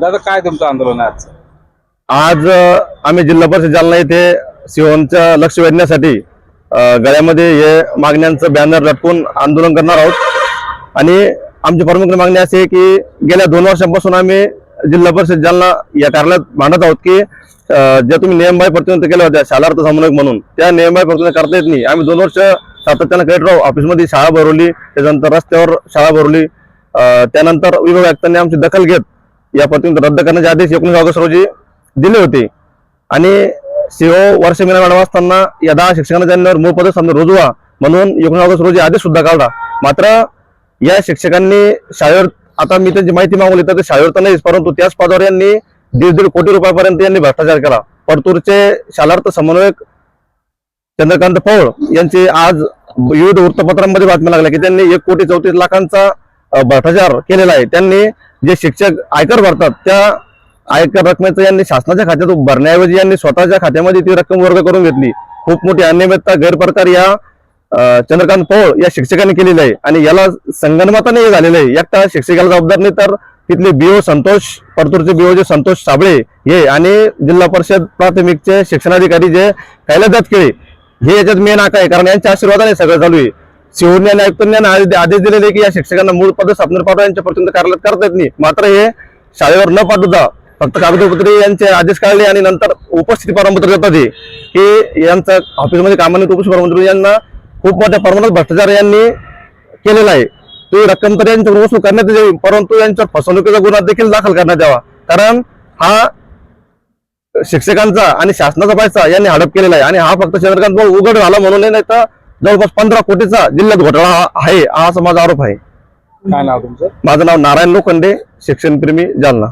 दादा काय तुमचं आंदोलन आहे आजचं? आज अ, आम्ही जिल्हा परिषद जालना येथे सिओनचं लक्ष वेधण्यासाठी अ, गळ्यामध्ये हे मागण्यांचं बॅनर लटकून आंदोलन करणार आहोत आणि आमची प्रमुख मागणी अशी आहे की गेल्या दोन वर्षांपासून आम्ही जिल्हा परिषद जालना या कार्यालयात मांडत आहोत की अ, ज्या तुम्ही नियमबाह्य प्रतिबंध केल्या होत्या शालार्थ समन्वयक म्हणून त्या नियमबाह्य प्रतिबंध करता येत नाही आम्ही दोन वर्ष सातत्यानं कलेक्टर ऑफिसमध्ये शाळा भरवली त्याच्यानंतर रस्त्यावर शाळा भरवली त्यानंतर विभाग आयुक्तांनी आमची दखल घेत या प्रतिबंध रद्द करण्याचे आदेश एकोणीस ऑगस्ट रोजी दिले होते. आणि सीओ वर्ष महिना मॅडम असताना या दहा शिक्षकांना त्यांच्यावर मूळ पद समजा रुजवा म्हणून एकोणीस ऑगस्ट रोजी आदेश सुद्धा काढला. मात्र या शिक्षकांनी शाळेवर आता मी त्यांची माहिती मागवली तर ते शाळेवर तर नाहीच परंतु त्याच पदावर यांनी दीड दीड कोटी रुपयापर्यंत यांनी भ्रष्टाचार केला. परतूरचे शालार्थ समन्वयक चंद्रकांत पौळ यांची आज विविध वृत्तपत्रांमध्ये बातम्या लागल्या की त्यांनी एक कोटी चौतीस लाखांचा भ्रष्टाचार केलेला आहे. त्यांनी जे शिक्षक आयकर भरतात त्या आयकर रकमेचं यांनी शासनाच्या खात्यात भरण्याऐवजी यांनी स्वतःच्या खात्यामध्ये ती रक्कम वर्ग करून घेतली. खूप मोठी अनियमितता गैरप्रकार या चंद्रकांत पौळ या शिक्षकांनी केलेली आहे. आणि याला संगणमताने हे झालेलं आहे. एकटा शिक्षकाला जबाबदार नाही तर तिथले बीओ संतोष परतूरचे बीओ जे संतोष साबळे हे आणि जिल्हा परिषद प्राथमिकचे शिक्षणाधिकारी जे कैलासदात केळे हे याच्यात मेन आका आहे. कारण यांच्या आशीर्वादाने सगळं चालू आहे. शिवण्या आणि आयुक्तांनी आदेश दिलेले की या शिक्षकांना मूळ पद स्थापना पाठवा यांच्या प्रतिनिधी कार्यालयात करता येत नाही. मात्र हे शाळेवर न पाठवता फक्त कागदपत्रे यांचे आदेश काढले आणि नंतर उपस्थिती प्रमाणपत्र देतात हे यांचा ऑफिसमध्ये कामाने उपस्थित प्रमाणपत्र यांना खूप मोठ्या प्रमाणात भ्रष्टाचार यांनी केलेला आहे. तो रक्कम तर यांच्यावर वसूल करण्यात यावी परंतु यांच्यावर फसवणुकीचा गुन्हा देखील दाखल करण्यात यावा. कारण हा शिक्षकांचा आणि शासनाचा पैसा यांनी हडप केलेला आहे आणि हा फक्त चंद्रकांत उघड झाला म्हणून नाही तर जवळपास पंधरा कोटीचा जिल्ह्यात घोटाळा हा आहे हा असा माझा आरोप आहे. काय नाव तुमचं? माझं नाव नारायण लोखंडे शिक्षणप्रेमी जालना.